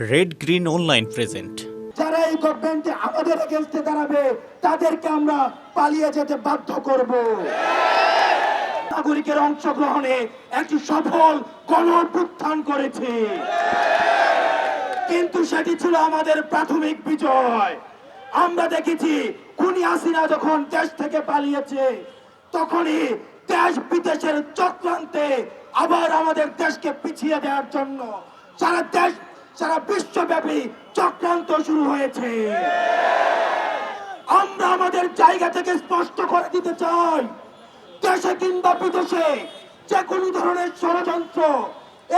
Red green online present যারা এই গভর্নমেন্টে আমাদের এগেনস্টে দাঁড়াবে, তাদেরকে আমরা পালিয়ে যেতে বাধ্য করব। নাগরিকের অংশগ্রহণে একটি সফল গণ অভ্যুত্থান করেছে। কিন্তু সেটি ছিল আমাদের প্রাথমিক বিজয়। আমরা দেখেছি, খুনি হাসিনা যখন দেশ থেকে পালিয়েছে, তখনই দেশ বিদেশের চক্রান্তে আবার আমাদের দেশকে পিছিয়ে দেওয়ার জন্য, সারা দেশ সারা বিশ্বব্যাপী চক্রান্ত শুরু হয়েছে। আমরা আমাদের জায়গা থেকে স্পষ্ট করে দিতে চাই, দেশে কিংবা বিদেশে যে কোনো ধরনের ষড়যন্ত্র,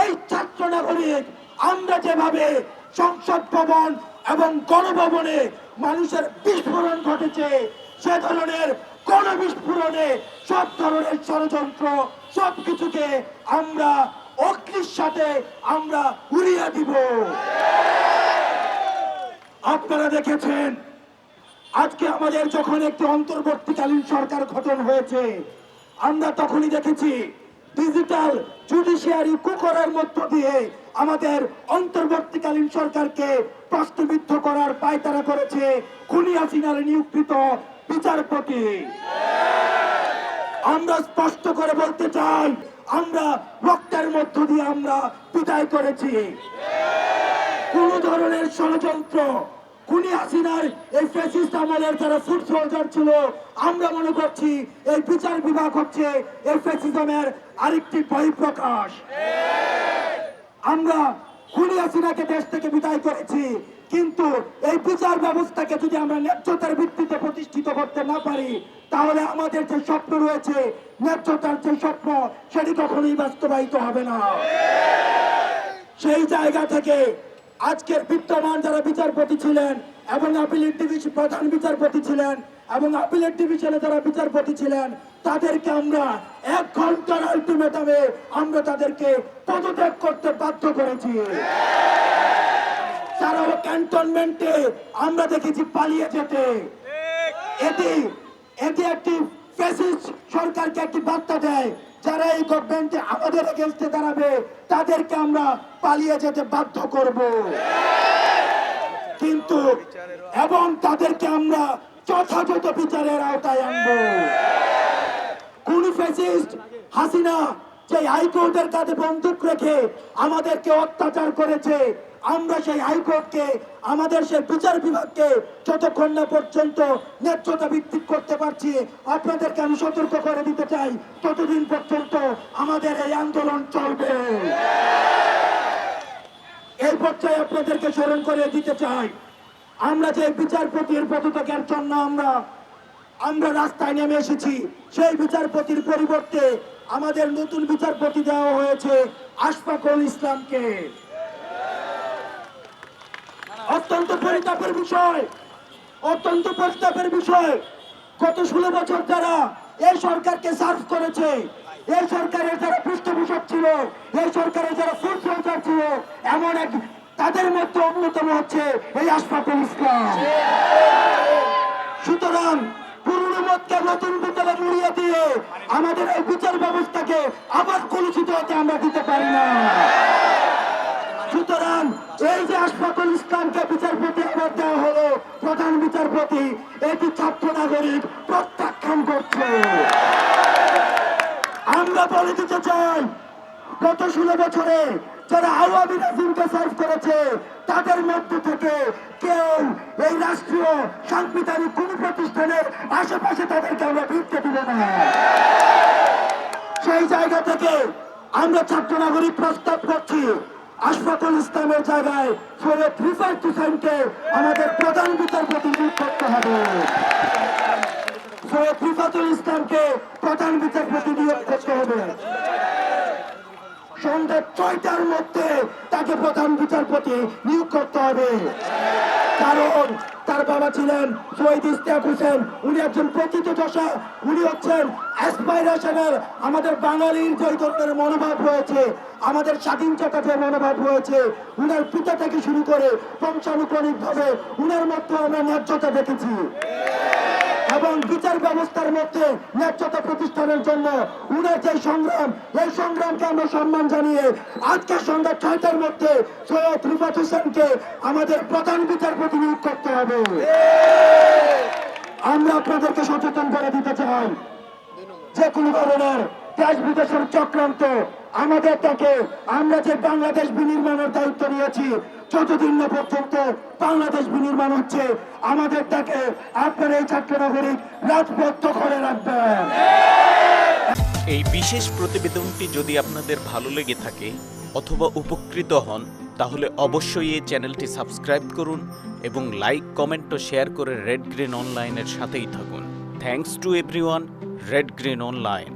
এই ছাত্র নাগরিক আমরা যেভাবে সংসদ ভবন এবং গণভবনে মানুষের বিস্ফোরণ ঘটেছে, সে ধরনের কোন বিস্ফোরণে সব ধরনের ষড়যন্ত্র সব কিছুকে আমরা অগ্নির সাথে আমরা উড়িয়ে দিব। আপনারা দেখেছেন, আজকে আমাদের যখন একটি অন্তর্বর্তীকালীন সরকার গঠন হয়েছে, আমরা তখনই দেখেছি ডিজিটাল জুডিশিয়ারি কুকরের মধ্য দিয়ে আমাদের অন্তর্বর্তীকালীন সরকারকে প্রশ্নবিদ্ধ করার পায়তারা করেছে খুনি হাসিনার নিয়োগকৃত বিচারপতি। আমরা স্পষ্ট করে বলতে চাই আমরা রক্তের মধ্য দিয়ে আমরা বিদায় করেছি। কোন ধরনের ষড়যন্ত্র, খুনি হাসিনার এই ফ্যাসিস্ট আমলের যারা সোলজার ছিল, আমরা মনে করছি এই বিচার বিভাগ হচ্ছে এই ফ্যাসিজমের আরেকটি বহিঃপ্রকাশ। আমরা খুনি হাসিনাকে দেশ থেকে বিদায় করেছি। কিন্তু এই বিচার ব্যবস্থাকে যদি আমরা ন্যায্যতার ভিত্তিতে প্রতিষ্ঠিত করতে না পারি, তাহলে আমাদের যে স্বপ্ন রয়েছে, ন্যায্যতার যে স্বপ্ন, সেটি কখনোই বাস্তবায়িত হবে না। সেই জায়গা থেকে আজকের বিদ্যমান যারা বিচারপতি ছিলেন এবং আপিলেট ডিভিশন প্রধান বিচারপতি ছিলেন এবং আপিলেট ডিভিশনে যারা বিচারপতি ছিলেন তাদেরকে আমরা এক ঘণ্টার আলটিমেটামে আমরা তাদেরকে পদত্যাগ করতে বাধ্য করেছি। তারাও ক্যান্টনমেন্টে আমরা দেখেছি পালিয়ে যেতে। এটি এটি একটি ফ্যাসিস্ট সরকারকে একটি বার্তা দেয়। যারা এই গভর্নমেন্টে আমাদের এগেনস্টে দাঁড়াবে, তাদেরকে আমরা পালিয়ে যেতে বাধ্য করব। কিন্তু এবং তাদেরকে আমরা যথাযথ বিচারের আওতায় আনব। কোন ফ্যাসিস্ট হাসিনা যে হাইকোর্টের কাছে বন্দুক রেখে আমাদেরকে অত্যাচার করেছে আমরা সেই হাইকোর্টকে, আমাদের সেই বিচার বিভাগকে যতক্ষণ না পর্যন্ত ন্যায্যতা ভিত্তিক করতে পারছি, আপনাদেরকে আমি সতর্ক করে দিতে চাই, ততদিন পর্যন্ত আমাদের এই আন্দোলন চলবে। এই পর্যায়ে আপনাদেরকে স্মরণ করে দিতে চাই, আমরা যে বিচারপতির পদত্যাগের জন্য আমরা আমরা রাস্তায় নেমে এসেছি, সেই বিচারপতির পরিবর্তে আমাদের নতুন বিচারপতি দেওয়া হয়েছে আশফাকুল ইসলামকে। অত্যন্ত পরিতাপের বিষয়, অত্যন্ত পরিতাপের বিষয়। গত ষোলো বছর যারা এই সরকারকে সার্ভ করেছে, এই সরকারের যারা পৃষ্ঠপোষক ছিল, এই সরকারের যারা ফুড সরকার ছিল, এমন এক তাদের মধ্যে অন্যতম হচ্ছে এই আশফাকুল ইসলাম। সুতরাং পুরনো মতকে নতুন বোতলে মুড়িয়ে দিয়ে আমাদের এই বিচার ব্যবস্থাকে আবার কলুষিত হতে আমরা দিতে পারি না। এই যে আশফাকুল ইসলামকে বিচারপতি আবার দেওয়া হলো, প্রধান বিচারপতি এটি ছাত্র নাগরিক প্রত্যাখ্যান করছে। আমরা বলে দিতে চাই, গত ষোলো বছরে যারা আওয়ামী রাজিমকে সার্ভ করেছে, তাদের মধ্য থেকে কেউ এই রাষ্ট্রীয় সাংবিধানিক কোন প্রতিষ্ঠানের আশেপাশে তাদেরকে আমরা ভিড়তে দিব না। সেই জায়গা থেকে আমরা ছাত্র নাগরিক প্রস্তাব করছি আশফাকুল ইসলামের জায়গায় সৈয়দ রিফাত হুসেনকে আমাদের প্রধান বিচারপতি নিয়োগ করতে হবে। সৈয়দ রিফাতুল ইসলামকে প্রধান বিচারপতি নিয়োগ করতে হবে। সন্ধ্যা ছয়টার মধ্যে তাকে প্রধান বিচারপতি নিয়োগ করতে হবে। কারণ তার বাবা ছিলেন শহীদ ইস্তিয়াক হোসেন। উনি একজন প্রকৃত দশা উনি হচ্ছেন অ্যাসপাইরেশনের আমাদের বাঙালির যে ধরনের মনোভাব রয়েছে, আমাদের স্বাধীন চেতাতে মনোভাব রয়েছে, উনার পিতা থেকে শুরু করে বংশানুক্রমিক ভাবে উনার মধ্যে আমরা ন্যায্যতা দেখেছি। এবং বিচার ব্যবস্থার মধ্যে ন্যায্যতা প্রতিষ্ঠানের জন্য উনার যে সংগ্রাম, এই সংগ্রামকে আমরা সম্মান জানিয়ে আজকে সন্ধ্যা ছয়টার মধ্যে সৈয়দ রিফাত হোসেনকে আমাদের প্রধান বিচারপতি নিয়োগ করতে হবে। আমরা আপনাদেরকে সচেতন করে দিতে চাই। যে কোনো ধরনের দেশ বিদেশের চক্রান্ত আমাদের তাকে আমরা যে বাংলাদেশ বিনির্মাণের দায়িত্ব নিয়েছি যতদিন না পর্যন্ত বাংলাদেশ বিনির্মাণ হচ্ছে, আমাদের তাকে আপনার এই ছাত্র নাগরিক রাজপথ দখলে রাখবেন এই বিশেষ প্রতিবেদনটি যদি আপনাদের ভালো লেগে থাকে অথবা উপকৃত হন, তাহলে অবশ্যই এই চ্যানেলটি সাবস্ক্রাইব করুন এবং লাইক, কমেন্ট ও শেয়ার করে রেড গ্রিন অনলাইনের সাথেই থাকুন। Thanks to everyone Red Green Online